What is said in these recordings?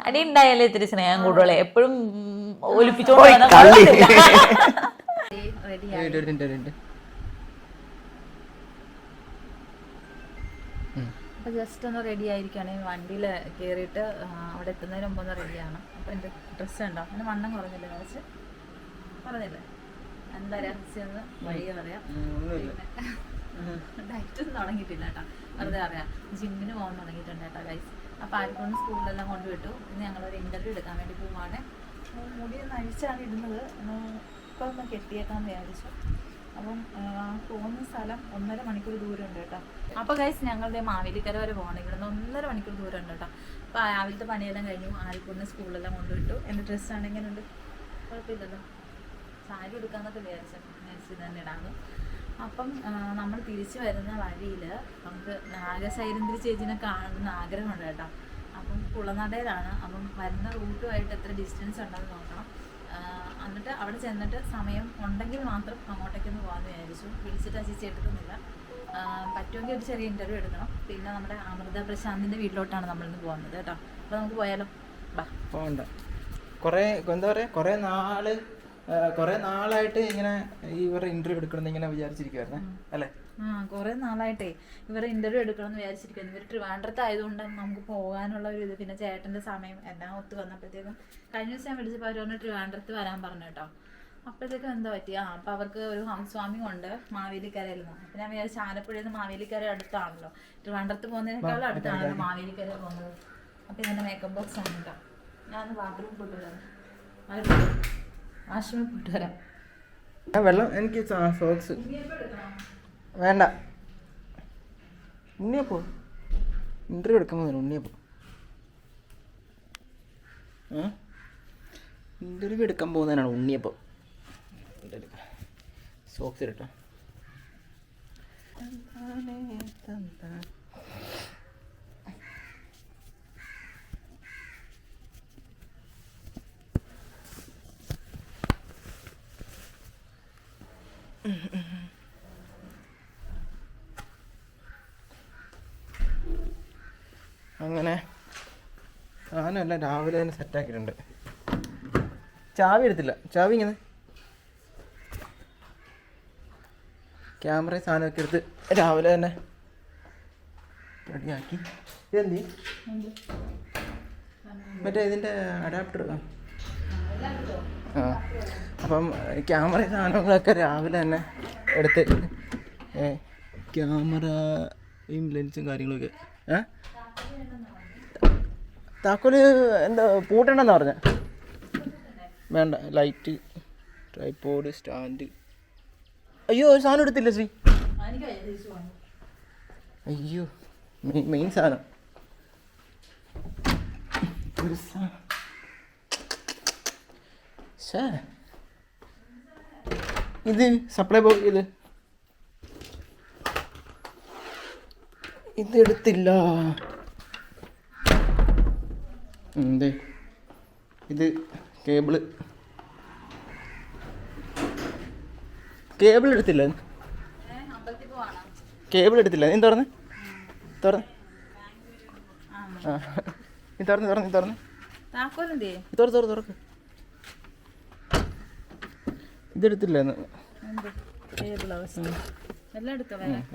അടി ഉണ്ടായാലേ ഇത്തിരി സ്നേഹം കൂടുതലെ എപ്പോഴും ഒലിപ്പിച്ചോണ്ട് ജസ്റ്റ് ഒന്ന് റെഡി ആയിരിക്കുകയാണെങ്കിൽ വണ്ടിയിൽ കയറിയിട്ട് അവിടെ എത്തുന്നതിന് മുമ്പ് ഒന്ന് റെഡിയാണ് അപ്പോൾ എന്റെ ഡ്രസ്സ് ഉണ്ടോ അങ്ങനെ വണ്ണം കുറഞ്ഞില്ല? കുറച്ച്? പറഞ്ഞില്ലേ എന്താ രഹസ്യം വഴിയെ പറയാം. ഡയറ്റ് ഒന്നും തുടങ്ങിയിട്ടില്ല കേട്ടോ. വെറുതെ അറിയാം ജിമ്മിന് പോകാൻ തുടങ്ങിയിട്ടുണ്ട് കേട്ടോ ഗൈസ് അപ്പോൾ ആർക്കൊന്ന് സ്കൂളിലെല്ലാം കൊണ്ടുവിട്ടു. ഇന്ന് ഞങ്ങളൊരു ഇന്റർവ്യൂ എടുക്കാൻ വേണ്ടി പോവാണ് മുടി ഒന്ന് അഴിച്ചാണ് ഇടുന്നത്. ഇപ്പം ഒന്ന് കെട്ടിയേക്കാന്ന് വിചാരിച്ചു. അപ്പം പോകുന്ന സ്ഥലം ഒന്നര മണിക്കൂർ ദൂരമുണ്ട് കേട്ടോ. അപ്പോൾ ഗൈസ് ഞങ്ങളുടെ മാവേലിക്കര വരെ പോകണം. ഇവിടുന്ന് ഒന്നര മണിക്കൂർ ദൂരമുണ്ട് കേട്ടോ. അപ്പോൾ രാവിലത്തെ പണിയെല്ലാം കഴിഞ്ഞു. ആൽക്കൂടിന് സ്കൂളിലെല്ലാം കൊണ്ടുവിട്ടു. എന്റെ ഡ്രസ്സ് ആണെങ്കിൽ ഉണ്ട് കുഴപ്പമില്ലല്ലോ. സാരി എടുക്കാന്നൊക്കെ വിചാരിച്ചു. ഞാൻ തന്നെ ഇടാന്ന്. അപ്പം നമ്മൾ തിരിച്ചു വരുന്ന വഴിയിൽ നമുക്ക് നാഗസൈരന്തിരി ചേച്ചിനെ കാണണമെന്ന് ആഗ്രഹമുണ്ട് കേട്ടോ. അപ്പം കുളനടയിലാണ്. അപ്പം വരുന്ന റൂട്ടുമായിട്ട് എത്ര ഡിസ്റ്റൻസ് ഉണ്ടെന്ന് നോക്കണം. എന്നിട്ട് അവിടെ ചെന്നിട്ട് സമയം ഉണ്ടെങ്കിൽ മാത്രം അങ്ങോട്ടേക്കൊന്ന് പോകാമെന്ന് വിചാരിച്ചു. വിളിച്ചിട്ട് ആ ചേച്ചി എടുക്കുന്നില്ല പറ്റുമെങ്കിൽ ഒരു ചെറിയ ഇന്റർവ്യൂ എടുക്കണം. പിന്നെ നമ്മുടെ അമൃത പ്രശാന്തിന്റെ വീട്ടിലോട്ടാണ് നമ്മളിന്ന് പോകുന്നത് കേട്ടോ. അപ്പോൾ നമുക്ക് പോയാലോ. ബാ. പോണ്ട. കുറേ എന്താ പറയാ കുറേ നാൾ കുറേ നാളായിട്ട് ഇങ്ങനെ ഇവരുടെ ഇന്റർവ്യൂ എടുക്കണം ഇങ്ങനെ വിചാരിച്ചിരിക്കുവായിരുന്നേ അല്ലേ? ആ കുറെ നാളായിട്ടേ ഇവർ ഇന്റർവ്യൂ എടുക്കണം എന്ന് വിചാരിച്ചിരിക്കുന്നു ഇവർ ട്രിവാൻഡ്രത്ത് ആയതുകൊണ്ട് നമുക്ക് പോകാനുള്ള ഒരു ഇത് പിന്നെ ചേട്ടന്റെ സമയം എല്ലാം ഒത്തു വന്നപ്പോഴത്തേക്കും കഴിഞ്ഞ ദിവസം ഞാൻ വിളിച്ചപ്പോൾ അവർ പറഞ്ഞു ട്രിവാൻഡ്രത്ത് വരാൻ പറഞ്ഞു കേട്ടോ. അപ്പോഴത്തേക്കും എന്താ പറ്റി? ആ അപ്പൊ അവർക്ക് ഒരു ഹംസ്വാമി ഉണ്ട് മാവേലിക്കരയിൽ നിന്ന് അപ്പം ഞാൻ വിചാരിച്ചു ആലപ്പുഴയിൽ നിന്ന് മാവേലിക്കര അടുത്താണല്ലോ. ട്രിവാൻഡ്രത്ത് പോകുന്നതിനേക്കാളും അടുത്താണല്ലോ മാവേലിക്കര പോകുന്നത്. അപ്പോൾ ഇതിന്റെ മേക്കപ്പ് ബോക്സ് ആണ് കേട്ടോ. ഞാൻ ബാത്റൂമിൽ പോയിട്ട് വരാം. വാഷ്റൂമിൽ പോയിട്ട് വരാം വെള്ളം എനിക്ക് സോക്സ് വേണ്ട. ഉണ്ണിയപ്പോ? ഇന്റർവ്യൂ പോകുന്നു ഉണ്ണിയപ്പോ. ഇന്റർവ്യൂ എടുക്കാൻ പോകുന്നതിനാണ് ഉണ്ണിയപ്പം. സോക്സ് ഇരട്ടോ അങ്ങനെ സാധനം എല്ലാം രാവിലെ തന്നെ സെറ്റാക്കിയിട്ടുണ്ട് ചാവി എടുത്തില്ല. ചാവി ഇങ്ങനെ. ക്യാമറ സാധനമൊക്കെ എടുത്ത് രാവിലെ തന്നെ റെഡിയാക്കി. ഇതെന്തി? മറ്റേ ഇതിന്റെ അഡാപ്റ്റർ ആ. അപ്പം ക്യാമറ സാധനങ്ങളൊക്കെ രാവിലെ തന്നെ എടുത്ത് ക്യാമറ ക്യാമറയും ലെൻസും കാര്യങ്ങളൊക്കെ ഏ? താക്കോൽ എന്താ പൂട്ടണ്ടെന്ന് പറഞ്ഞ? വേണ്ട ലൈറ്റ് ട്രൈപോഡ് സ്റ്റാൻഡ് അയ്യോ ഒരു സാധനം എടുത്തില്ല ശ്രീ. അയ്യോ മെയിൻ സാധനം. ഒരു സാ- ശ്ശേ. ഇത് സപ്ലൈ ബോ ഇത്. ഇത് ദേ. ഇത് കേബിൾ. കേബിൾ എടുത്തില്ല? കേബിൾ എടുത്തില്ല. നീ തുറന്ന്. തുറന്ന്. നീ തുറന്ന് തുറന്ന് തുറന്ന്. എന്തേ? തുറ തുറ തുറക്ക്. ഇതെടുത്തില്ല എന്ത്?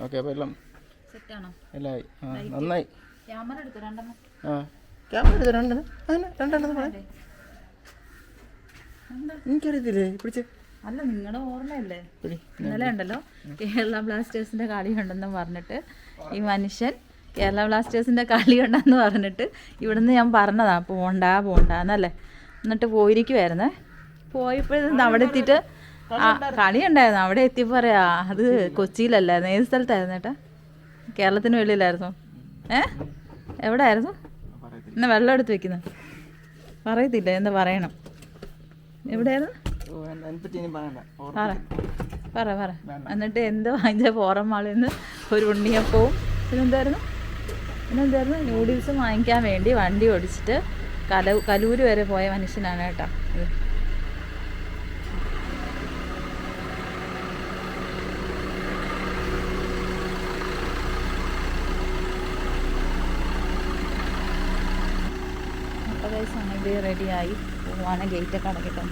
ഓക്കെ അപ്പോൾ എല്ലാം? എല്ലാം നന്നായി? ആ. ക്യാമറ എടുത്ത? രണ്ടെണ്ണം. അങ്ങനെ രണ്ടെണ്ണം പറയാം എന്താ? എനിക്കറിയത്തില്ലേ? പിടിച്ച്. അല്ല നിങ്ങളുടെ ഓർമ്മയല്ലേ? ഇന്നലെ ഉണ്ടല്ലോ കേരള ബ്ലാസ്റ്റേഴ്സിന്റെ കളി ഉണ്ടെന്ന് പറഞ്ഞിട്ട് ഈ മനുഷ്യൻ കേരള ബ്ലാസ്റ്റേഴ്സിന്റെ കളി ഉണ്ടെന്ന് പറഞ്ഞിട്ട് ഇവിടുന്ന് ഞാൻ പറഞ്ഞതാ പോണ്ട പോണ്ടെന്നല്ലേ. എന്നിട്ട് പോയിരിക്കുവായിരുന്നേ. പോയപ്പോഴും അവിടെ എത്തിയിട്ട് ആ കളി ഉണ്ടായിരുന്നു. അവിടെ എത്തിയപ്പോൾ പറയാ അത് കൊച്ചിയിലല്ലായിരുന്നു? ഏത് സ്ഥലത്തായിരുന്നു ഏട്ടാ? കേരളത്തിന് വെളിയിലായിരുന്നു. ഏ? എവിടെ ആയിരുന്നു എന്നാ വെള്ളം എടുത്ത് വെക്കുന്നത് പറയത്തില്ല എന്താ പറയണം? എവിടെയായിരുന്നു? പറ. എന്നിട്ട് എന്ത് വാങ്ങിച്ച പോറം മാളിൽ നിന്ന് ഒരു ഉണ്ണിയപ്പവും പിന്നെന്തായിരുന്നു? പിന്നെന്തായിരുന്നു? നൂഡിൽസും വാങ്ങിക്കാൻ വേണ്ടി വണ്ടി ഓടിച്ചിട്ട് കല കലൂര് വരെ പോയ മനുഷ്യനാണ് കേട്ടോ ഇത്. അപ്പോൾ കഴിച്ച് റെഡിയായി പോവാണ് ഗേറ്റൊക്കെ അടക്കിട്ടോ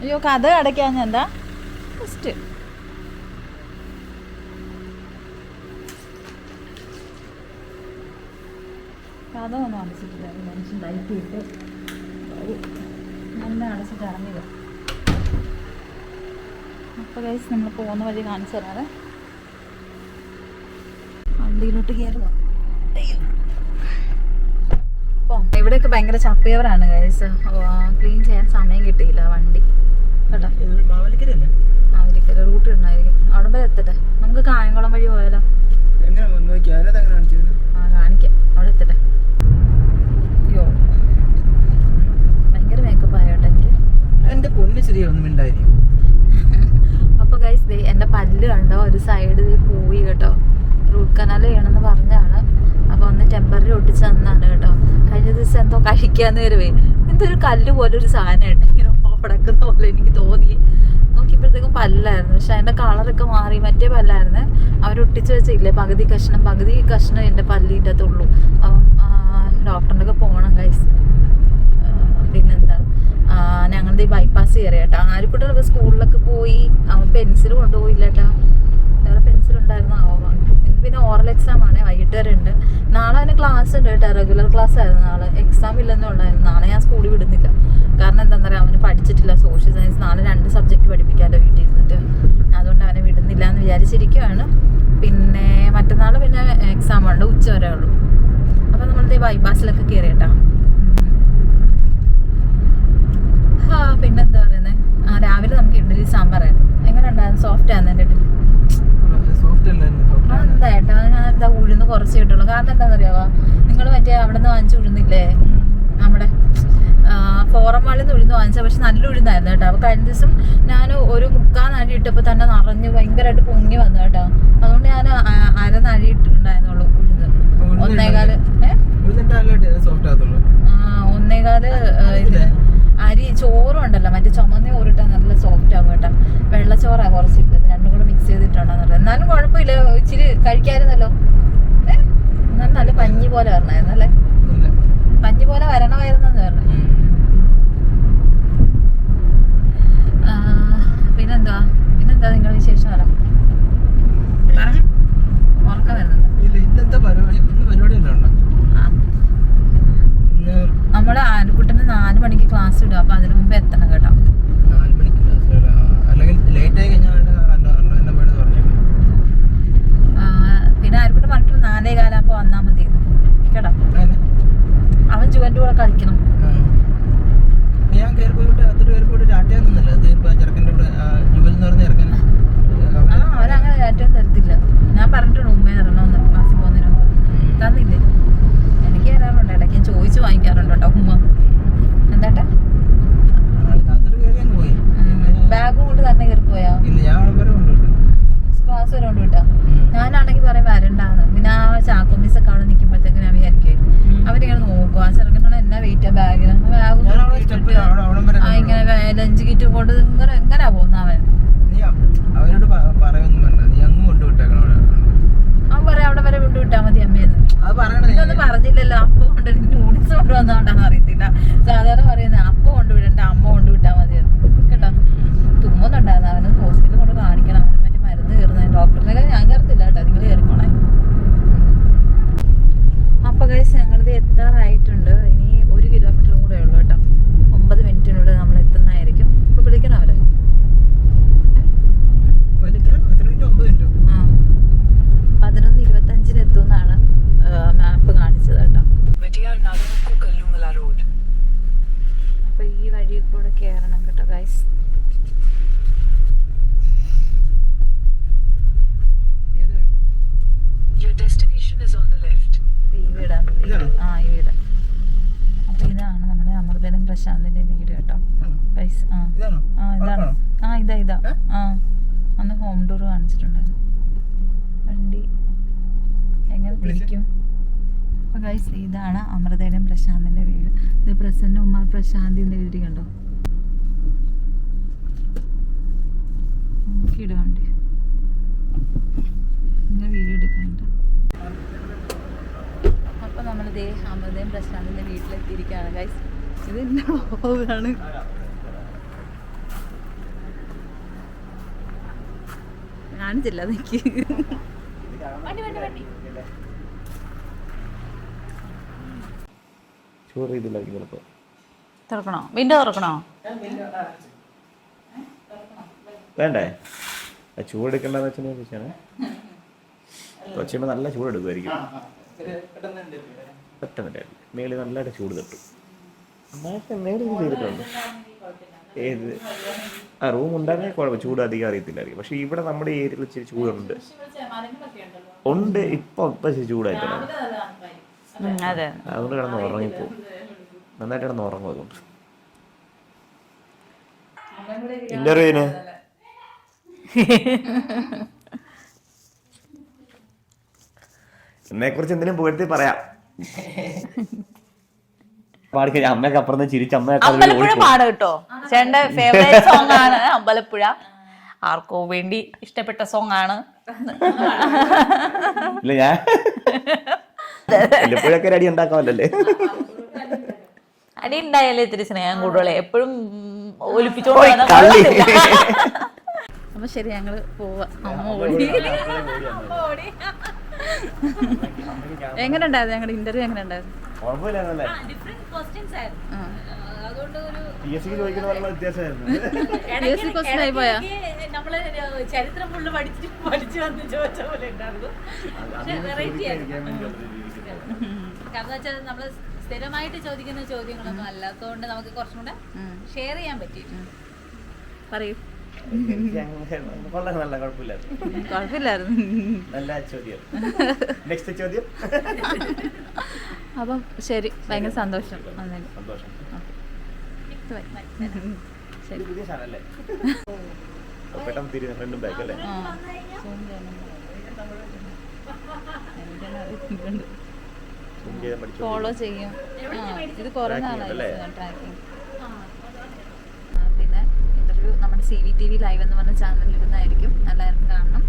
അയ്യോ കഥ അടയ്ക്കാൻ എന്താ? ഫസ്റ്റ് കഥ ഒന്നും അടച്ചിട്ടില്ല. മനുഷ്യൻ നല്ല അടച്ചിട്ട് ഇറങ്ങിയത് അപ്പോൾ കഴിച്ച് നമ്മൾ പോകുന്ന വഴി കാണിച്ചു തരാതെ വണ്ടിയിലോട്ട് കയറുക ഇവിടെയൊക്കെ ഭയങ്കര ചപ്പയവറാണ് ഗൈസ് ക്ലീൻ ചെയ്യാൻ സമയം കിട്ടിയില്ല വണ്ടി. കേട്ടോ? അവരിക്കര റൂട്ട് ഉണ്ടായിരിക്കും. അവിടെ വരെ എത്തട്ടെ? നമുക്ക് കായംകുളം വഴി പോയാലോ? ആ കാണിക്കാം. അവിടെ എത്തട്ടെ? അയ്യോ. ഭയങ്കര മേക്കപ്പ് ആയോട്ടെ എനിക്ക്? എന്റെ പൊന്നു ചെറിയൊന്നും ഉണ്ടായിരിക്കും അപ്പോൾ ഗൈസ് ദേ എന്റെ പല്ല് കണ്ടോ? ഒരു സൈഡ് പോയി കേട്ടോ. റൂട്ട് കനാൽ ചെയ്യണമെന്ന് പറഞ്ഞാണ് അപ്പോൾ ഒന്ന് ടെമ്പററി ഒട്ടിച്ച് തന്നാണ് കേട്ടോ. കഴിഞ്ഞ ദിവസം എന്തോ കഴിക്കാന്ന് വരുവേ എന്തൊരു കല്ല് പോലെ ഒരു സാധനമായിട്ട് ഇങ്ങനെ ഉടക്കുന്ന പോലെ എനിക്ക് തോന്നി. നോക്കിയപ്പോഴത്തേക്കും പല്ലായിരുന്നു. പക്ഷെ അതിന്റെ കളറൊക്കെ മാറി. മറ്റേ പല്ലായിരുന്നു. അവരൊട്ടിച്ച് വെച്ചില്ലേ? പകുതി കഷ്ണം പകുതി കഷ്ണം എന്റെ പല്ലിന്റെ അകത്തുള്ളൂ അപ്പം ഡോക്ടറിന്റെ ഒക്കെ പോകണം കൈസ് പിന്നെന്താ? ഞങ്ങളുടെ ഈ ബൈപ്പാസ് കയറിയാട്ടോ ആരുക്കുട്ടികളൊക്കെ സ്കൂളിലൊക്കെ പോയി. അവൻ പെൻസിൽ കൊണ്ടുപോയില്ല കേട്ടോ വേറെ പെൻസിൽ ഉണ്ടായിരുന്നു ആവാൻ ഇന്ന് പിന്നെ ഓറൽ എക്സാം ആണ് വൈകിട്ട് വരെ ഉണ്ട് നാളെ അവന് ക്ലാസ് ഉണ്ട് കേട്ടോ. റെഗുലർ ക്ലാസ് ആയിരുന്നു നാളെ. എക്സാം ഇല്ലെന്നേ ഉള്ളായിരുന്നു. നാളെ ഞാൻ സ്കൂളിൽ വിടുന്നില്ല. കാരണം എന്താണെന്ന് പറയുക അവന് പഠിച്ചിട്ടില്ല. സോഷ്യൽ സയൻസ് നാളെ രണ്ട് സബ്ജക്റ്റ് പഠിപ്പിക്കാമല്ലോ വീട്ടിൽ ഇരുന്നിട്ട്. അതുകൊണ്ട് അവനെ വിടുന്നില്ല എന്ന് വിചാരിച്ചിരിക്കുവാണ്. പിന്നെ മറ്റന്നാൾ പിന്നെ എക്സാം ഉണ്ട്. ഉച്ച വരെ ഉള്ളൂ. അപ്പോൾ നമ്മളിത് ബൈപ്പാസിലൊക്കെ കയറി കേട്ടോ. പിന്നെന്താ പറയുന്നത് ആ രാവിലെ നമുക്ക് ഇഡ്ഡലി സാമ്പാറായിരുന്നു. എങ്ങനെ ഉണ്ടായിരുന്നു സോഫ്റ്റ് ആയിരുന്നു എന്റെ ഇഡ്ഡലി? സോഫ്റ്റ്. അതെന്താ ഏട്ടാ ഞാൻ എന്താ ഉഴുന്ന് കുറച്ച് കിട്ടുള്ളൂ കാരണം എന്താണെന്നറിയാവോ? നിങ്ങൾ മറ്റേ അവിടെ നിന്ന് വാങ്ങിച്ച ഉഴുന്നില്ലേ? നമ്മുടെ ഫോറം വാളിൽ നിന്ന് ഉഴുന്ന് വാങ്ങിച്ചത് പക്ഷെ നല്ല ഉഴുന്നായിരുന്നു കേട്ടോ. അപ്പോൾ കഴിഞ്ഞ ദിവസം ഞാൻ ഒരു മുക്കാൽ നഴി ഇട്ടപ്പോൾ തന്നെ നിറഞ്ഞ് ഭയങ്കരമായിട്ട് പൊങ്ങി വന്നു കേട്ടോ. അതുകൊണ്ട് ഞാൻ അര നഴി ഇട്ടിട്ടുണ്ടായിരുന്നുള്ളൂ ഉഴുന്ന്. ഒന്നേകാൽ ഒന്നേകാൽ ഇത് ഇതിന് അരി ചോറും ഉണ്ടല്ലോ മറ്റേ ചുമന്ന ചോറിട്ടാൽ നല്ല സോഫ്റ്റ് ആകും കേട്ടോ. വെള്ളച്ചോറാ കുറച്ച് രണ്ടും കൂടെ മിക്സ് ചെയ്തിട്ടുണ്ടെന്നുള്ളത് എന്നാലും കുഴപ്പമില്ല. ഇച്ചിരി കഴിക്കായിരുന്നല്ലോ. ഏ? എന്നാലും നല്ല പഞ്ഞി പോലെ വരണമായിരുന്നു അല്ലേ? ഇല്ല. പഞ്ഞി പോലെ വരണമായിരുന്നെന്ന് പറഞ്ഞു. ഉം. ആ, പിന്നെന്താ പിന്നെന്താ നിങ്ങളുടെ വിശേഷം പറ പറഞ്ഞോ. ഉറക്കം വരുന്നുണ്ട് ഇല്ല ഇന്നത്തെ പരിപാടി ഇന്ന് പരിപാടി വല്ലതും ഉണ്ടോ ആ ഇന്ന് നമ്മുടെ നാല് മണിക്ക് ക്ലാസ് ഇടും. അപ്പൊ അതിനു മുമ്പ് എത്തണം കേട്ടോ. പിന്നെ ആർക്കൂടെ പറഞ്ഞിട്ട് നാലേ കാലാകുമ്പോ വന്നാ മതി കേട്ടോ. അവൻ ജുവന്റെ കൂടെ കളിക്കണം. ഞാൻ കയറി പോയിട്ട് അത്ര കയറി പോയിട്ട് രാറ്റ നിന്നില്ല? ഇപ്പൊ ചെറുക്കന്റെ കൂടെ ജുവൽ എന്ന് പറഞ്ഞ ചെറുക്കൻ. ആ അവരങ്ങനെ ഏറ്റവും തരത്തില്ല. ഞാൻ പറഞ്ഞിട്ടുണ്ട് ഉമ്മയെ തരണമെന്ന് ക്ലാസ്സിൽ പോകുന്നതിന് മുമ്പ്. തന്നില്ലേ? എനിക്ക് തരാറുണ്ട്. ഇടയ്ക്ക് ഞാൻ ചോദിച്ചു വാങ്ങിക്കാറുണ്ട് കേട്ടോ ഉമ്മ. എന്താട്ടെ? ബാഗ് കൊണ്ട് തന്നെ കയറി പോയാ? ക്ലാസ് വരെ കൊണ്ട് വിട്ടാ. ഞാനാണെങ്കിൽ പറയും വരണ്ടാന്ന്. പിന്നെ ആ ചാക്കോ മിസ് ഒക്കെ അവിടെ നിൽക്കുമ്പോഴത്തേക്ക് ഞാൻ വിചാരിക്കും അവരിങ്ങനെ നോക്കും ആ ചെറുക്കനോട് എന്നാ വെയിറ്റ് ബാഗിന് ബാഗ് ഇങ്ങനെ ലഞ്ച് കിറ്റ് കൊണ്ട് ഇങ്ങനെ എങ്ങനെയാ പോകുന്ന അവൻ നീ അ- അവരോട് പ- പറയൊന്നും വേണ്ട നീ അങ്ങ് കൊണ്ടുവിട്ടേക്കണം അവിടെ അവൻ പറയാം അവിടെ വരെ കൊണ്ട് വിട്ടാൽ മതി അമ്മേന്ന് അത് പറയണേ ഇതൊന്നും പറഞ്ഞില്ലല്ലോ. അപ്പ കൊണ്ട് നൂഡിൽസ് കൊണ്ടുവന്നോണ്ടാന്ന് അറിയത്തില്ല. സാധാരണ പറയുന്നത് അപ്പ കൊണ്ടുവിടണ്ട അമ്മ കൊണ്ടുവിട്ടാ മതി കേട്ടോ? തുമ്മുന്നുണ്ടായിരുന്നു. അവന് ഹോസ്പിറ്റലിൽ കൊണ്ട് കാണിക്കണം. അവന് മറ്റേ മരുന്ന് കയറുന്നത് ഡോക്ടറിനൊക്കെ ഞാൻ കയറത്തില്ല കേട്ടോ. നിങ്ങൾ കയറിക്കോണേ അപ്പൊ കഴിച്ച് ഞങ്ങളിത് എത്താറായിട്ടുണ്ട് ഇനി ഒരു കിലോമീറ്റർ കൂടെ ഉള്ളൂ കേട്ടോ ഒമ്പത് മിനിറ്റിനുള്ളിൽ നമ്മൾ എത്തുന്നതായിരിക്കും ഇപ്പൊ വിളിക്കണം അവരെ വലിക്കാൻ എത്ര മിനിറ്റ് ഒമ്പത് മിനിറ്റോ ആ പതിനൊന്ന് ഇരുപത്തഞ്ചിന് എത്തുമെന്നാണ് മാപ്പ് കാണിച്ചത് കേട്ടോ Vitiar Nagamuku Kallumala Road. അപ്പൊ ഈ വഴി കൂടെ കയറണം കേട്ടോ ഗൈസ് ഏത് Your destination is on the left. ഈ വീടാണ് വീട്. ഇതാണോ? ആ ഈ വീട് അപ്പൊ ഇതാണ് നമ്മുടെ അമൃതനും പ്രശാന്തിന്റെ വീട് കേട്ടോ ആണോ? ഗൈസ് ആ ഇതാണോ ആ ഇതാണ് ഉറപ്പാണോ? ആ ഇതാ ഇതാ ഏ? ആ അന്ന് ഹോം ടൂർ കാണിച്ചിട്ടുണ്ടായിരുന്നു. വണ്ടി. എങ്ങനെ? തിരിക്കും അപ്പോൾ ഗൈസ് ഇതാണ് അമൃതയുടെയും പ്രശാന്തിന്റെ വീട്. ഇത് പ്രസന്ന ഉമ്മ പ്രശാന്തിന്റെ എഴുതി കണ്ടോ? നോക്കിയിടുക വണ്ടി. ഇങ്ങനെ വീഡിയോ എടുക്കാനുണ്ട് ദേ അമൃതയും പ്രശാന്തിന്റെ വീട്ടിലെത്തിയിരിക്കുകയാണ്. ഗൈസ് ഇത് വ്ളോഗാണ് കാണിച്ചില്ല നിക്ക് തുറക്കണോ? വിൻഡോ തുറക്കണോ? വേണ്ടേ? ചൂടെടുക്കണ്ടെന്ന് വെച്ചാൽ ചോദിച്ചാണ് കൊച്ചുമ്പോൾ നല്ല ചൂടെടുക്കുമായിരിക്കും പെട്ടെന്നില്ല മേളിൽ നല്ലതായിട്ട് ചൂട് തട്ടും. മേളിൽ ഇത് ചെയ്തിട്ടുണ്ട്. ഏത്? ആ റൂം ഉണ്ടാകാൻ കുഴപ്പം ചൂട് അധികം അറിയത്തില്ലായിരിക്കും. പക്ഷെ ഇവിടെ നമ്മുടെ ഏരിയയിൽ ഇച്ചിരി ചൂടുണ്ട്. ഉണ്ട് ഇപ്പൊ ഇപ്പൊ ഇച്ചിരി അതെ. അതുകൊണ്ട് കിടന്ന് ഉറങ്ങിപ്പോവും. നന്നായിട്ട് കിടന്ന് ഉറങ്ങും അതുകൊണ്ട്. ഇന്റർവ്യൂവിന് എന്നെ കുറിച്ച് എന്തിനും പുകഴ്ത്തി പറയാം. പാടിക്കഴിഞ്ഞ അമ്മയൊക്കെ അപ്പുറം നിന്ന് ചിരിച്ച് അമ്പലപ്പുഴ ഓടിപ്പോവും. കേട്ടോ ചേട്ടന്റെ ഫേവറേറ്റ് സോങ് ആണ് അമ്പലപ്പുഴ ആർക്കോ വേണ്ടി ഇഷ്ടപ്പെട്ട സോങ് ആണ് ഇല്ല ഞാൻ അമ്പലപ്പുഴയൊക്കെ അടി ഉണ്ടാക്കാമല്ലേ അടി ഉണ്ടായാലേ ഇത്തിരി സ്നേഹം കൂടുതലേ എപ്പോഴും ഒലിപ്പിച്ചോളി ഒലിപ്പിച്ചോണ്ട്. അപ്പൊ ശരി ഞങ്ങൾ പോവാ അമ്മ ഓടി അമ്മ ഓടി എങ്ങനെ ഉണ്ടായിരുന്നു ഞങ്ങളുടെ ഇന്റർവ്യൂ എങ്ങനെ ഉണ്ടായിരുന്നു നമ്മൾ ചരിത്രം ഫുള്ള് പഠിച്ചു വന്ന് ചോദിച്ച പോലെ ഉണ്ടായിരുന്നു. പക്ഷെ വെറൈറ്റി ആയിരുന്നു. കാരണം വെച്ചാൽ നമ്മൾ സ്ഥിരമായിട്ട് ചോദിക്കുന്ന ചോദ്യങ്ങളൊന്നും അല്ലാത്തതുകൊണ്ട് നമുക്ക് കുറച്ചും കൂടെ ഷെയർ ചെയ്യാൻ പറ്റി പറയൂ. കൊള്ളാം നല്ല കുഴപ്പമില്ലായിരുന്നു. കുഴപ്പമില്ലായിരുന്നു. നല്ല ചോദ്യം. നെക്സ്റ്റ് ചോദ്യം. അപ്പം ശരി ഭയങ്കര സന്തോഷം. സന്തോഷം. ശരി. ഇത് പുതിയ ചാനലല്ലേ പെട്ടെന്ന് തിരിഞ്ഞ ഫ്രണ്ടും ബാക്ക് അല്ലേ? ഫോളോ ചെയ്യും. ഇത് കുറേ നാളായി ട്രാക്കിംഗ് ഇന്റർവ്യൂ നമ്മുടെ C V T V live എന്ന് പറഞ്ഞ ചാനലിൽ ഇരുന്നായിരിക്കും എല്ലാവർക്കും കാണണം.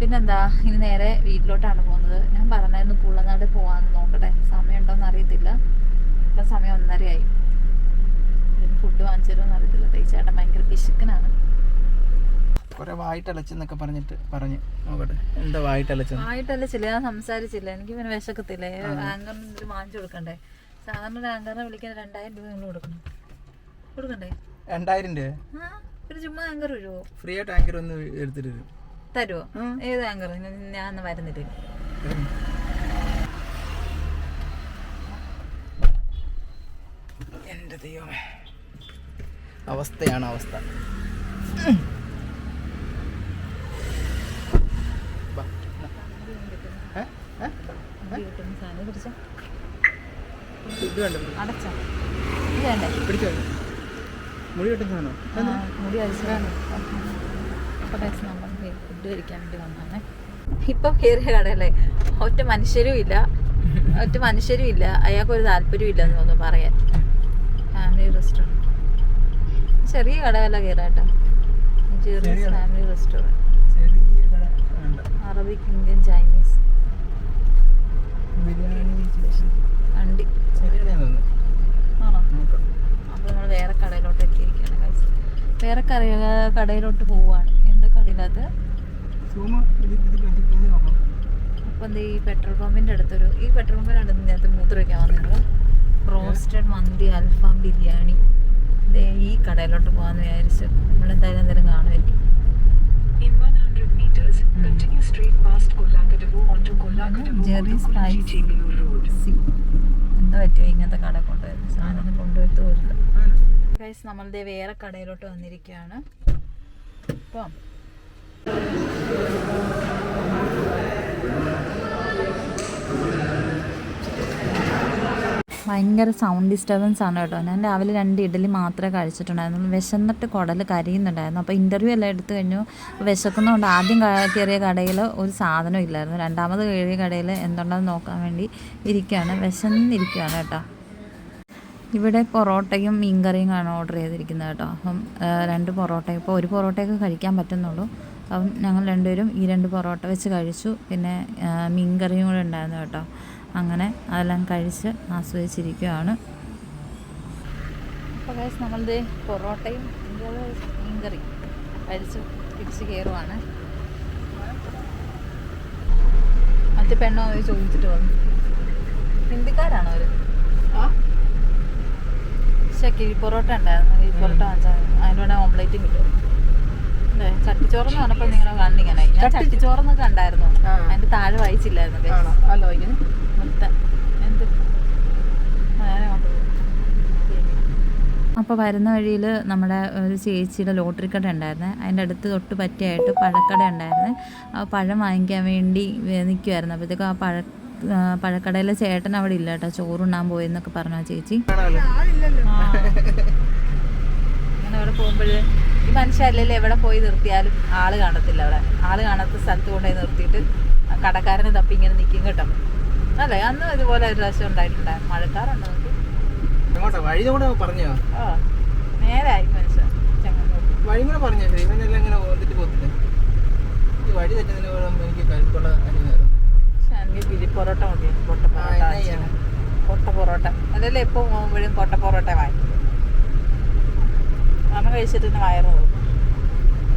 പിന്നെന്താ ഇനി നേരെ വീട്ടിലോട്ടാണ് പോകുന്നത്. ഞാൻ പറഞ്ഞായിരുന്നു കുള്ളനാട് പോവാന്ന് നോക്കട്ടെ. സമയമുണ്ടോന്ന് അറിയത്തില്ല. ഇപ്പം സമയം ഒന്നരയായി. ഫുഡ് വാങ്ങിച്ചതരോന്ന് അറിയത്തില്ല. തേച്ചേട്ടൻ ഭയങ്കര പിശുക്കനാണ്. കുറെ വായിട്ടലച്ചെന്നൊക്കെ പറഞ്ഞിട്ട് പറഞ്ഞു നോക്കട്ടെ. എന്താ വായിട്ടലച്ചു വായിട്ടലച്ചില്ല ചില ഞാൻ സംസാരിച്ചില്ല. എനിക്ക് പിന്നെ വിശക്കത്തില്ല? ആങ്കറിന് വാങ്ങിച്ചു കൊടുക്കണ്ടേ? സാധാരണ ഒരു ആങ്കറിനെ വിളിക്കാൻ രണ്ടായിരം രൂപ നിങ്ങൾ കൊടുക്കണം. കൊടുക്കണ്ടേ? രണ്ടായിരം രൂപ. ഒരു ചുമ്മാ ആങ്കർ വരുമോ ഫ്രീ ആയിട്ട് ആങ്കർ ഒന്ന് എടുത്തിട്ട് തരും തരുമോ ഏത് ആങ്കർ ഞാൻ വരുന്നിട്ട് എന്റെ ദൈവമേ. അവസ്ഥയാണ് അവസ്ഥ. ഇത് വേണ്ട? പിടിച്ചോ. മുടി വെട്ടുന്ന സാധനം. ആ, മുടി അഴിച്ചാണ് നമ്മൾ ഫുഡ് കഴിക്കാൻ വേണ്ടി വന്നാണേ ഇപ്പം കയറിയ കടയല്ലേ ഒറ്റ മനുഷ്യരും ഇല്ല. ഒറ്റ മനുഷ്യരും ഇല്ല. അയാൾക്ക് ഒരു താല്പര്യം ഇല്ലെന്ന് തോന്നുന്നു പറയാൻ. ഫാമിലി റെസ്റ്റോറന്റ് ചെറിയ കടയല്ല കയറാട്ടോ ചെറിയ family restaurant Arabic Indian Chinese biryani വണ്ടി ചെറിയ ആണോ? അപ്പോൾ നമ്മൾ വേറെ കടയിലോട്ട് എത്തിയിരിക്കുകയാണ് guys. വേറെ കറി കടയിലോട്ട് പോവുകയാണ്. എന്താ കടയിലത് നോക്കാം എന്താ ഈ പെട്രോൾ പമ്പിന്റെ അടുത്തൊരു ഈ പെട്രോൾ പമ്പിലാണ് ഇതിനകത്ത് മൂത്ര വയ്ക്കാൻ വന്നത് റോസ്റ്റഡ് മന്തി അൽഫാം ബിരിയാണി. ദേ ഈ കടയിലോട്ട് പോകാമെന്ന് വിചാരിച്ചു നമ്മളെന്തായാലും എന്തെങ്കിലും കാണുമായിരിക്കും. In 100 meters, continue straight past Kolakadavu onto Kolakadavu Jerry's Spice. സി എന്താ പറ്റുമോ ഇങ്ങനത്തെ കട കൊണ്ടുവരുന്നത് സാധനം കൊണ്ടുവരുത്ത പോരില്ല ഗൈസ് നമ്മളുടെ വേറെ കടയിലോട്ട് വന്നിരിക്കുകയാണ്. അപ്പം ഭയങ്കര സൗണ്ട് ഡിസ്റ്റർബൻസ് ആണ് കേട്ടോ. ഞാൻ രാവിലെ രണ്ട് ഇഡലി മാത്രമേ കഴിച്ചിട്ടുണ്ടായിരുന്നുള്ളൂ. വിശന്നിട്ട് കുടൽ കരിയുന്നുണ്ടായിരുന്നു. അപ്പോൾ ഇന്റർവ്യൂ എല്ലാം എടുത്തു കഴിഞ്ഞു. വിശക്കുന്നതുകൊണ്ട് ആദ്യം കയറിയ കടയിൽ ഒരു സാധനം ഇല്ലായിരുന്നു. രണ്ടാമത് കയറിയ കടയിൽ എന്തുണ്ടെന്ന് നോക്കാൻ വേണ്ടി ഇരിക്കുകയാണ്. വിശന്നിരിക്കുകയാണ് കേട്ടോ. ഇവിടെ പൊറോട്ടയും മീൻകറിയും ആണ് ഓർഡർ ചെയ്തിരിക്കുന്നത് കേട്ടോ. അപ്പം രണ്ട് പൊറോട്ട. ഇപ്പോൾ ഒരു പൊറോട്ടയൊക്കെ കഴിക്കാൻ പറ്റുന്നുള്ളൂ. അപ്പം ഞങ്ങൾ രണ്ടുപേരും ഈ രണ്ട് പൊറോട്ട വെച്ച് കഴിച്ചു. പിന്നെ മീൻ മീൻകറിയും കൂടെ ഉണ്ടായിരുന്നു കേട്ടോ. അങ്ങനെ അതെല്ലാം കഴിച്ച് ആസ്വദിച്ചിരിക്കുകയാണ്. അപ്പോൾ കഴിച്ച് നമ്മളിത് പൊറോട്ടയും മീൻ മീൻകറി കഴിച്ച് തിരിച്ച് കയറുവാണ് മറ്റേ പെണ്ണോ അവർ ചോദിച്ചിട്ട് വന്നു. ഹിന്ദിക്കാരാണോ അവർ പക്ഷേ കിഴി പൊറോട്ട ഉണ്ടായിരുന്നു. ഈ പൊറോട്ട വാങ്ങിച്ചാൽ അതിലൂടെ ഓംലേറ്റും കിട്ടും. ചട്ടിച്ചോറെന്ന് പറഞ്ഞപ്പോൾ നിങ്ങളെ കണ്ടിങ്ങനെ. ഞാൻ ചട്ടിച്ചോറെന്ന് കണ്ടായിരുന്നു. അതിന്റെ താഴെ വായിച്ചില്ലായിരുന്നു ഹലോ മൊത്തം എന്ത്. അപ്പോൾ വരുന്ന വഴിയിൽ നമ്മുടെ ഒരു ചേച്ചിയുടെ ലോട്ടറി കട ഉണ്ടായിരുന്നെ. അതിന്റെ അടുത്ത് തൊട്ട് പറ്റിയായിട്ട് പഴക്കട ഉണ്ടായിരുന്നെ. ആ പഴം വാങ്ങിക്കാൻ വേണ്ടി നിൽക്കുമായിരുന്നു അപ്പോഴത്തേക്കും ആ പഴ പഴക്കടയിലെ ചേട്ടൻ അവിടെ ഇല്ല കേട്ടോ. ചോറുണ്ണാൻ പോയെന്നൊക്കെ പറഞ്ഞു ആ ചേച്ചി. അങ്ങനെ അവിടെ പോകുമ്പോൾ ഈ മനുഷ്യരല്ലേ എവിടെ പോയി നിർത്തിയാലും ആൾ കാണത്തില്ല അവിടെ. ആൾ കാണാത്ത സ്ഥലത്ത് കൊണ്ടുപോയി നിർത്തിയിട്ട് കടക്കാരനെ തപ്പി ഇങ്ങനെ നിൽക്കും കേട്ടോ. അല്ലേ? അന്ന് ഇതുപോലെ ഒരു പ്രാവശ്യം ഉണ്ടായിട്ടുണ്ടായിരുന്നു. മഴക്കാറുണ്ടോ നമുക്ക് പറഞ്ഞോ? നേരായി മനുഷ്യൻ ചെങ്ങന്നൂർ വഴി കൂടെ പറഞ്ഞോ? ഇവനെല്ലാം ഇങ്ങനെ വന്നിട്ട് പോത്തില്ല ഈ വഴി തെറ്റുന്നതിന് എനിക്ക് കഴിക്കുള്ള അനുഭവം പക്ഷെ എനിക്ക് പൊറോട്ട മതി. പൊട്ട പൊറോട്ട? പൊട്ട പൊറോട്ട. അതല്ലേ എപ്പോൾ പോകുമ്പോഴും പൊട്ട പൊറോട്ട വാങ്ങിക്കും അമ്മ കഴിച്ചിട്ട് തന്നെ വയറ് പോകും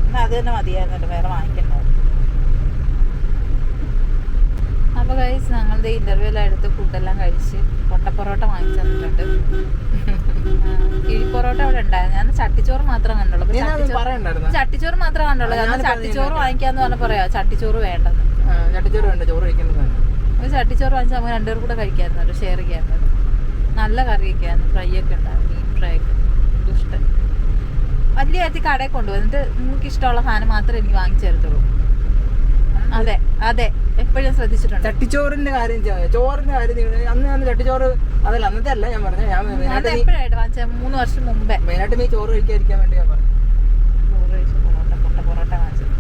എന്നാൽ അത് തന്നെ മതിയായിരുന്നല്ലോ വേറെ വാങ്ങിക്കണ്ടോ. അപ്പോൾ കഴിച്ച് ഞങ്ങളുടെ ഇന്റർവ്യൂ എല്ലാം എടുത്ത് ഫുഡെല്ലാം കഴിച്ച് പൊട്ട പൊറോട്ട വാങ്ങിച്ചു തന്നിട്ടുണ്ട്. കിഴിപ്പൊറോട്ട കിഴി പൊറോട്ട അവിടെ ഉണ്ടായിരുന്നു. ഞാൻ ചട്ടിച്ചോറ് മാത്രം കണ്ടുള്ളൂ. ചട്ടിച്ചോറ് മാത്രം മാത്രമേ കണ്ടുള്ളൂ കാരണം ചട്ടിച്ചോറ് വാങ്ങിക്കാന്ന് പറഞ്ഞ പറയാ. ചട്ടിച്ചോറ് വേണ്ടെന്ന്. ചട്ടിച്ചോറ് വേണ്ട. ചോറ് കഴിക്കുന്നത് ഒരു ചട്ടിച്ചോറ് വാങ്ങിച്ചാൽ നമുക്ക് രണ്ടുപേർ കൂടെ കഴിക്കാമായിരുന്നു. ഷെയർ ചെയ്യാമായിരുന്നു. നല്ല കറിയൊക്കെ ആയിരുന്നു ഫ്രൈ ഒക്കെ ഉണ്ടായിരുന്നു. മീൻ ഫ്രൈ ഒക്കെ. ദുഷ്ടൻ വലിയ കാര്യത്തിൽ കടയിൽ കൊണ്ടുപോകും എന്നിട്ട് നിങ്ങൾക്ക് ഇഷ്ടമുള്ള സാധനം മാത്രമേ എനിക്ക് വാങ്ങിച്ചു തരത്തുള്ളൂ. അതെ അതെ. എപ്പോഴും ശ്രദ്ധിച്ചിട്ടുണ്ട്. ചട്ടിച്ചോറിന്റെ കാര്യം ചോറിന്റെ കാര്യം അന്ന് ഞാൻ ചട്ടിച്ചോറ് അതല്ല അന്നത്തെ അല്ല ഞാൻ പറഞ്ഞത്. ഞാൻ മെയിനായിട്ട് മൂന്ന് വർഷം മുമ്പേ. മെയിനായിട്ട് നീ ചോറ് കഴിക്കാതിരിക്കാൻ വേണ്ടി ഞാൻ പറഞ്ഞു ചോറ് കഴിച്ച് പൊറോട്ട പൊട്ട പൊറോട്ട വാങ്ങിച്ചത്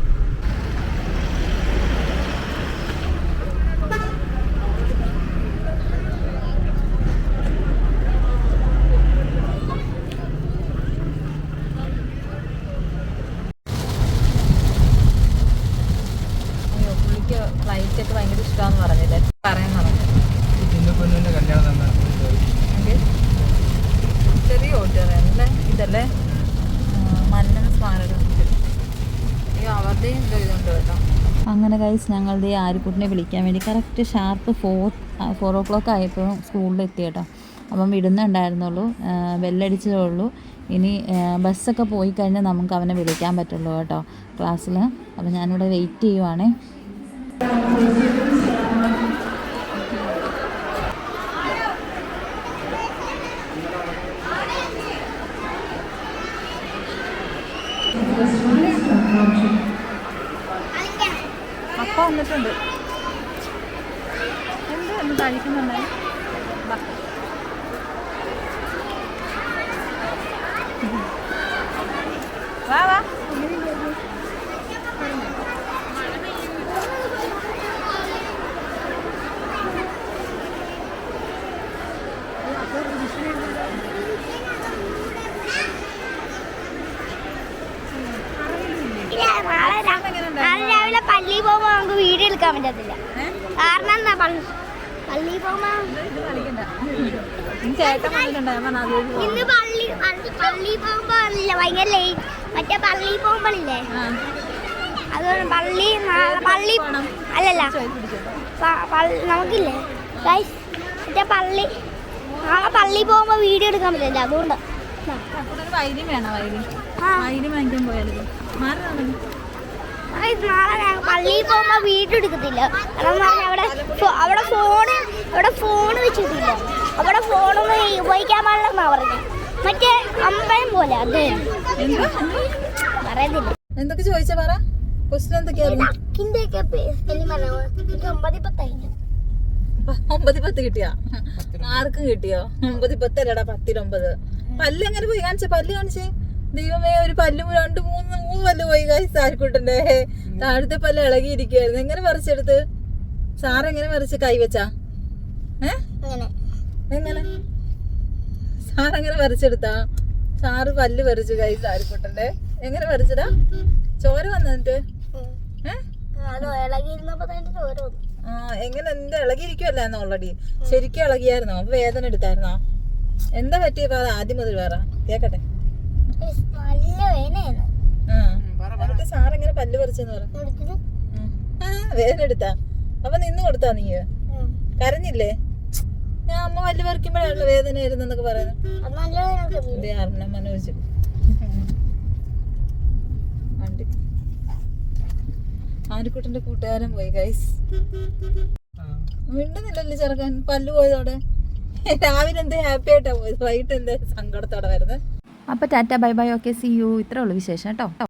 അയ്യോ പുള്ളിക്ക് ഫ്ലൈറ്റ് ഒക്കെ ഭയങ്കര ഇഷ്ടമാണെന്ന് പറഞ്ഞില്ലേ? പറയാൻ പറഞ്ഞു ചെറിയ ഓട്ടുകാരല്ലേ ഇതല്ലേ? മന്നൻ സ്മാരകം അയ്യോ അവരുടെയും എന്തോ ഇതുണ്ട് കേട്ടോ. അങ്ങനെ കൈസ് ഞങ്ങളുടെ ഈ ആര്യക്കുട്ടിനെ വിളിക്കാൻ വേണ്ടി correct sharp four four o'clock ആയപ്പോൾ സ്കൂളിൽ എത്തി കേട്ടോ. അപ്പം വിടുന്നുണ്ടായിരുന്നുള്ളൂ വെല്ലടിച്ചതേ ബെല്ലടിച്ചതേ ഉള്ളൂ. ഇനി ബസ്സൊക്കെ പോയി കഴിഞ്ഞാൽ നമുക്ക് അവനെ വിളിക്കാൻ പറ്റുള്ളൂ കേട്ടോ ക്ലാസ്സിൽ അപ്പം ഞാനിവിടെ വെയിറ്റ് ചെയ്യുവാണേ. അപ്പ വന്നിട്ടുണ്ട്. എന്ത്? എന്ന് കഴിക്കുന്നുണ്ടേ വാ. വാ വാ ഇല്ല, നാളെ രാ- നാളെ രാവിലെ പള്ളിയിൽ പോകുമ്പോ എടുക്കാൻ പറ്റത്തില്ല. കാരണം പള്ളി- പോകുമ്പോ ഇന്ന് പള്ളി പള്ളി- പള്ളിയിൽ പോകുമ്പോ ഇല്ല ഭയങ്കര ലേറ്റ് മറ്റേ പള്ളി പോകുമ്പോഴില്ലേ അതുകൊണ്ട് പള്ളി പള്ളി അല്ലല്ല. നമുക്കില്ലേ? മറ്റേ പള്ളി നാളെ പള്ളി പോകുമ്പോ വീഡിയോ എടുക്കാൻ പറ്റില്ല അതുകൊണ്ട്. വൈദ്യം വേണം വൈദ്യം വൈദ്യം വാങ്ങിക്കാൻ പോയാലും മാറി നാളെ ഞാൻ പള്ളിയിൽ പോകുമ്പോൾ വീഡിയോ എടുക്കത്തില്ല. കാരണം പറഞ്ഞാൽ അവിടെ അവിടെ ഫോണ് അവിടെ ഫോൺ വെച്ചിട്ടില്ല. അവിടെ ഫോണൊന്നും ഉപയോഗിക്കാൻ പാടില്ലെന്നാ പറഞ്ഞത് മറ്റേ അമ്പയം പോലെ അത്. പറയുന്നില്ല എന്തൊക്കെ ചോദിച്ചാ പറ? ക്വസ്റ്റ്യൻ എന്തൊക്കെയായിരുന്നു ഒമ്പതി പത്ത് കിട്ടിയോ? ആർക്കും കിട്ടിയോ? ഒമ്പതി പത്ത് അല്ലടാ പത്തിലൊമ്പത്. പല്ല് എങ്ങനെ പോയി കാണിച്ചേ? പല്ല് കാണിച്ചേ? ദൈവമേ ഒരു പല്ല് രണ്ട് മൂന്ന് മൂന്ന് പല്ല് പോയി കാശ് ആർക്കൂട്ടണ്ടേ താഴത്തെ പല്ല് ഇളകിയിരിക്കുവായിരുന്നു. എങ്ങനെ പറിച്ചെടുത്ത്? സാറെങ്ങനെ പറിച്ച് കൈവച്ചാ ഏ? എങ്ങനെ? സാറെങ്ങനെ പറിച്ചെടുത്താ? സാറ് പല്ല് പറിച്ചു കൈ സാരിക്കൊട്ടന്റെ എങ്ങനെ പറിച്ചടാ? ചോര വന്നിട്ട് ആ എങ്ങനെ? എന്താ ഇളകിയിരിക്കുവല്ലായിരുന്നോ ഓൾറെഡി ശരിക്കും ഇളകിയായിരുന്നോ? അപ്പൊ വേദന എടുത്തായിരുന്നോ? എന്താ പറ്റിയപ്പോ അത് ആദ്യം മുതൽ വേറെ? കേക്കട്ടെ. എന്നിട്ട് സാർ എങ്ങനെ പല്ല് പറിച്ചെന്ന് പറ. വേദന എടുത്താ. അപ്പൊ നിന്ന് കൊടുത്താ നീ? കരഞ്ഞില്ലേ? ഞാൻ അമ്മ പല്ല് പറിക്കുമ്പോഴാണല്ലോ വേദന വരുന്നെന്നൊക്കെ പറയുന്നത് മനോജ്. ആനക്കുട്ടന്റെ കൂട്ടുകാരൻ പോയി ഗൈസ് മിണ്ടുന്നില്ലല്ലോ ചെറുക്കാൻ. പല്ല് പോയതോടെ. രാവിലെ എന്ത് ഹാപ്പി ആയിട്ടാ പോയത്? വൈകിട്ട് എന്ത് സങ്കടത്തോടെ വരുന്നത്? അപ്പോൾ tata bye bye okay see you. ഇത്രേ ഉള്ളൂ വിശേഷം കേട്ടോ.